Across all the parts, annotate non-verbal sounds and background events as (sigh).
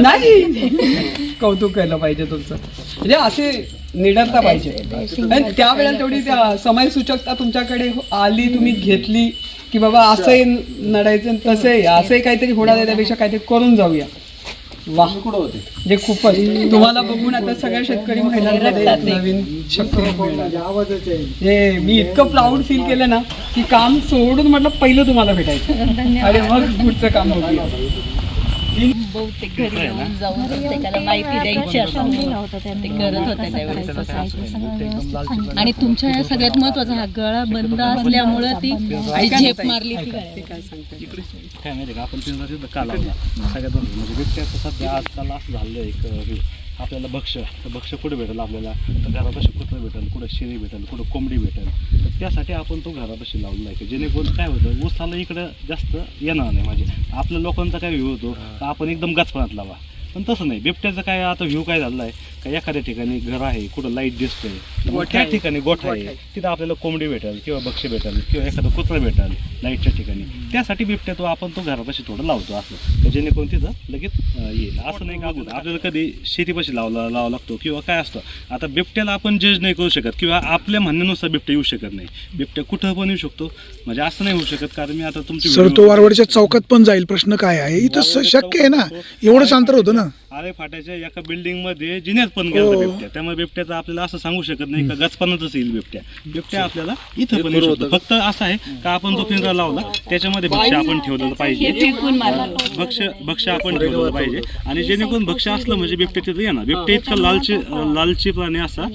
नाही. कौतुक केलं पाहिजे तुमचं. म्हणजे असे निडरता पाहिजे. आणि त्यावेळेला तेवढी त्या समय सूचकता तुमच्याकडे आली तुम्ही घेतली की बाबा असंही नडायचं तसंही. असंही काहीतरी होणार आहे त्यापेक्षा काहीतरी करून जाऊया. वा. म्हणजे खूपच. तुम्हाला बघून आता सगळ्या शेतकरी नवीन मिळणार. हे मी इतकं प्राऊड फील केलं ना की काम सोडून म्हटलं पहिलं तुम्हाला भेटायचं. (laughs) आणि मग पुढचं काम होतं बहुतेक घरी येऊन जाऊन प्रत्येकाला माहिती द्यायची असं ते करत होते त्यावेळेस. तसं. आणि तुमच्या या सगळ्यात महत्त्वाचा हा गळा बंद असल्यामुळं ती झेप मारली ती काय सांगते काय माहिती का? आपण सगळ्यात म्हणजे बिबट्याचं सध्या आजकाल असं झालं एक आपल्याला भक्ष्य तर भक्ष्य कुठे भेटेल आपल्याला? तर घरापाशी कुठं भेटेल? कुठं शिरी भेटेल? कुठं कोंबडी भेटेल? तर त्यासाठी आपण तो घरापाशी लावलेला आहे की जेणेकरून काय होतं ऊसाला इकडं जास्त येणार नाही. म्हणजे आपल्या लोकांचा काय व्ह्यू होतो का आपण एकदम गचपणात लावा. पण तसं नाही. बिबट्याचं काय आता व्ह्यू काय झालं आहे? का एखाद्या ठिकाणी घर आहे कुठं लाइट दिसतंय तर मग गोठा त्या. ठिकाणी गोठा आहे. तिथं आपल्याला कोंबडी भेटेल किंवा भक्ष्य भेटेल किंवा एखादं कुत्रं भेटेल लाईटच्या ठिकाणी. त्यासाठी बिबट्या तो आपण तो घरापाशी थोडं लावतो असं. तर जेणेकरून तिथं लगेच येईल. असं नाही का अगोदर? आपल्याला कधी शेतीपाशी लावला लावा लागतो किंवा काय असतं? आता बिबट्याला आपण जज नाही करू शकत किंवा आपल्या म्हणण्यानुसार बिबट्या येऊ शकत नाही. बिबट्या कुठं पण येऊ शकतो. म्हणजे असं नाही होऊ शकत कारण मी आता तुमची सर तो वारवाडीच्या चौकात पण जाईल. प्रश्न काय आहे? इथं शक्य आहे ना? एवढंच अंतर होतं ना. आरे फाट्याच्या एका बिल्डिंगमध्ये जिन्यात पण गेला हो. बिबट्या. त्यामुळे बिबट्याचं आपल्याला असं सांगू शकत नाही का गचपणातच येईल बिबट्या. बिबट्या आपल्याला इथं पण येऊ शकतो. फक्त असं आहे का आपण जो पिंजरा लावला त्याच्यामध्ये भक्ष्य आपण ठेवलेलं पाहिजे. भक्ष्य भक्ष्य आपण ठेवलेलं पाहिजे. आणि जेणेकरून भक्ष्य असलं म्हणजे बिबट्या तिथं येणार बिबट्या इतका लालची लालची प्राणी असा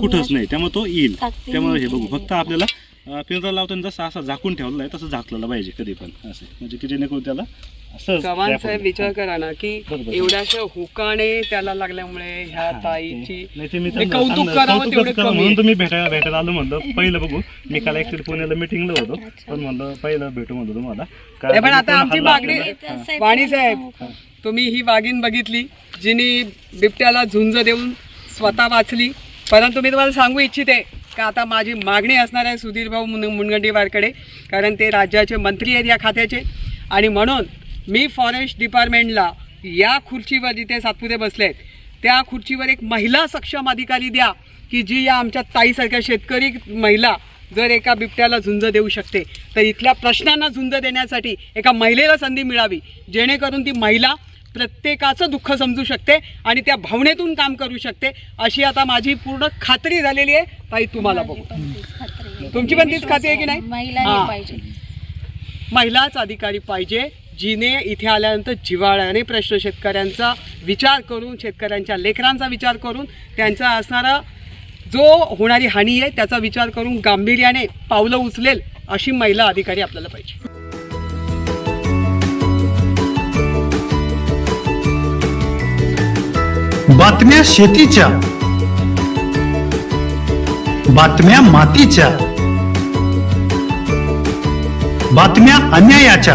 कुठंच नाही. त्यामुळे तो येईल. त्यामुळे हे बघू. फक्त आपल्याला पिंजरा लावताना जसं असा झाकून ठेवलेला आहे तसं झाकलेलं पाहिजे कधी पण. असं म्हणजे की जेणेकरून त्याला चव्हाण साहेब विचार करा ना की. एवढ्याशा हुकाने त्याला लागल्यामुळे ह्या ताईची कौतुक करावं तेवढं म्हणून. तुम्ही भेटायला भेटायला आलो म्हणलं. पहिलं बघू मी काल ऍक्च्युली पुण्याला मिटिंगला होतो. पण म्हणलं पहिलं भेटू म्हणतो तुम्हाला. पण आता आमची मागणी वाणी साहेब. तुम्ही ही वाघीण बघितली जिने बिबट्याला झुंज देऊन स्वतः वाचली. परंतु मी तुम्हाला सांगू इच्छिते का आता माझी मागणी असणार आहे सुधीर भाऊ मुन मुनगंटीवारकडे कारण ते राज्याचे मंत्री आहेत या खात्याचे. आणि म्हणून मी फॉरेस्ट डिपार्टमेंटला या खुर्चीवर जिथे सातपुते बसले आहेत त्या खुर्चीवर एक महिला सक्षम अधिकारी द्या की जी या आमच्या ताईसारख्या शेतकरी महिला जर एका बिबट्याला झुंज देऊ शकते तर इथल्या प्रश्नांना झुंज देण्यासाठी एका महिलेला संधी मिळावी जेणेकरून ती महिला प्रत्येकाचं दुःख समजू शकते आणि त्या भावनेतून काम करू शकते अशी आता माझी पूर्ण खात्री झालेली आहे. ताई तुम्हाला बघू. तुमची पण तीच खात्री आहे की नाही? महिला. पाहिजे. महिलाच अधिकारी पाहिजे. जिने इथे आल्यानंतर जिव्हाळ्याने प्रश्न शेतकऱ्यांचा विचार करून शेतकऱ्यांच्या लेकरांचा विचार करून त्यांचा असणारा जो होणारी हानी आहे त्याचा विचार करून गांभीर्याने पावलं उचलेल अशी महिला अधिकारी आपल्याला पाहिजे. बातम्या शेतीच्या बातम्या मातीच्या बातम्या अन्यायाच्या.